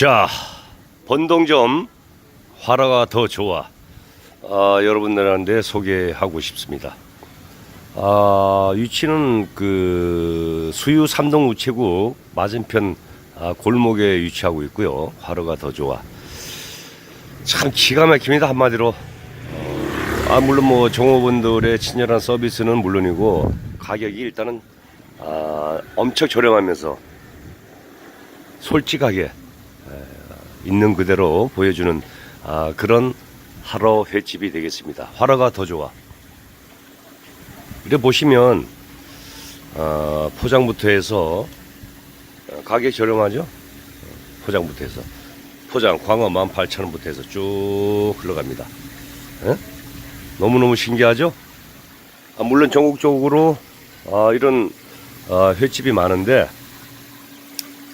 자, 번동점 화라가 더 좋아. 아, 여러분들한테 소개하고 싶습니다. 아, 위치는 그 수유 삼동 우체국 맞은편 아, 골목에 위치하고 있고요. 화로가 더 좋아. 참 기가 막힙니다 한마디로. 아 물론 뭐 종업원들의 친절한 서비스는 물론이고 가격이 일단은 아, 엄청 저렴하면서 솔직하게 에, 있는 그대로 보여주는 아, 그런 하러 횟집이 되겠습니다. 화로가 더 좋아. 이래 보시면 어, 포장부터 해서 어, 가격 저렴하죠? 어, 포장부터 해서 포장 광어 18,000원부터 해서 쭉 흘러갑니다. 예? 너무너무 신기하죠? 아, 물론 전국적으로 아, 이런 아, 횟집이 많은데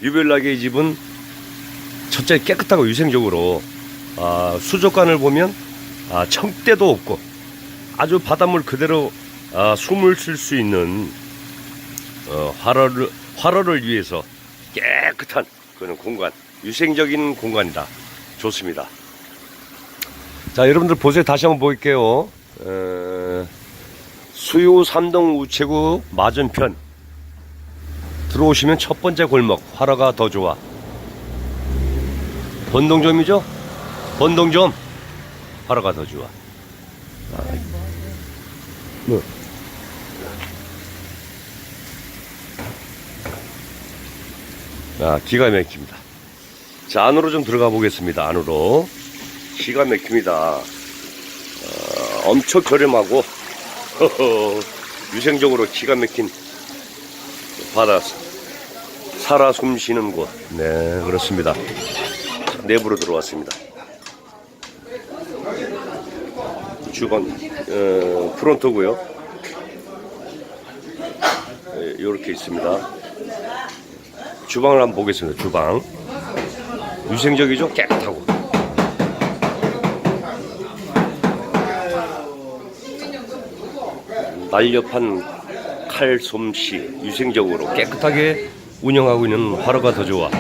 유별나게 이 집은 첫째 깨끗하고 위생적으로 아, 수족관을 보면 아, 청대도 없고 아주 바닷물 그대로 아, 숨을 쉴 수 있는 어, 화로를, 화로를 위해서 깨끗한 그런 공간, 위생적인 공간이다. 좋습니다. 자, 여러분들 보세요. 다시 한번 볼게요. 에, 수요 삼동 우체국 맞은편 들어오시면 첫 번째 골목 화로가 더 좋아. 번동점이죠? 번동점 화로가 더 좋아. 아, 뭐. 아, 기가 막힙니다. 자, 안으로 좀 들어가 보겠습니다. 안으로. 기가 막힙니다. 어, 엄청 저렴하고, 위생적으로 기가 막힌 바다, 살아 숨 쉬는 곳. 네, 그렇습니다. 자, 내부로 들어왔습니다. 주방, 어, 프론트고요 이렇게 있습니다. 주방을 한번 보겠습니다. 주방. 위생적이죠? 깨끗하고. 날렵한 칼 솜씨, 위생적으로 깨끗하게 운영하고 있는 화로가 더 좋아.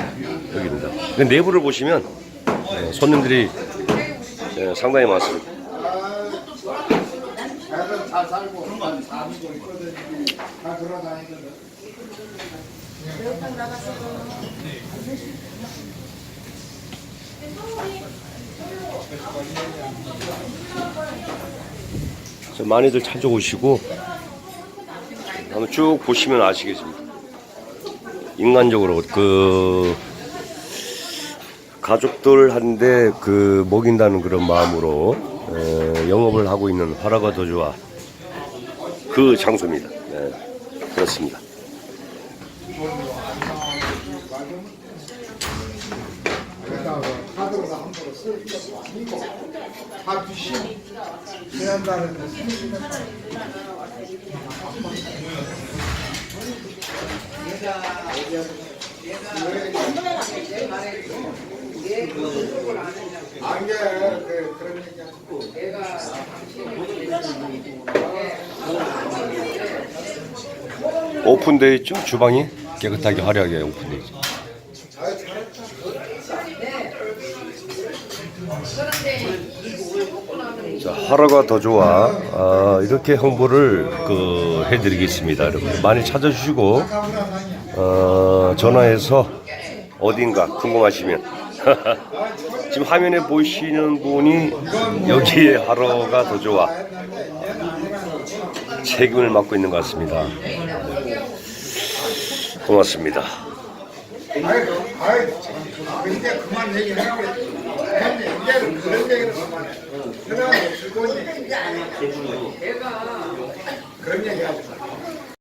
여기입니다. 내부를 보시면 예, 손님들이 예, 상당히 많습니다. 많이들 찾아오시고 한번 쭉 보시면 아시겠습니다. 인간적으로 그 가족들한테 그 먹인다는 그런 마음으로 에, 영업을 하고 있는 화라가 더 좋아 그 장소입니다. 네, 그렇습니다. 그 오픈되어 있죠? 주방이 깨끗하게 화려하게 오픈되어 있죠. 자, 하루가 더 좋아. 아, 이렇게 홍보를 그 해드리겠습니다. 여러분 많이 찾아주시고 어, 전화해서 어딘가 궁금하시면 지금 화면에 보시는 분이 여기에 하루가 더 좋아 책임을 맡고 있는 것 같습니다. 고맙습니다.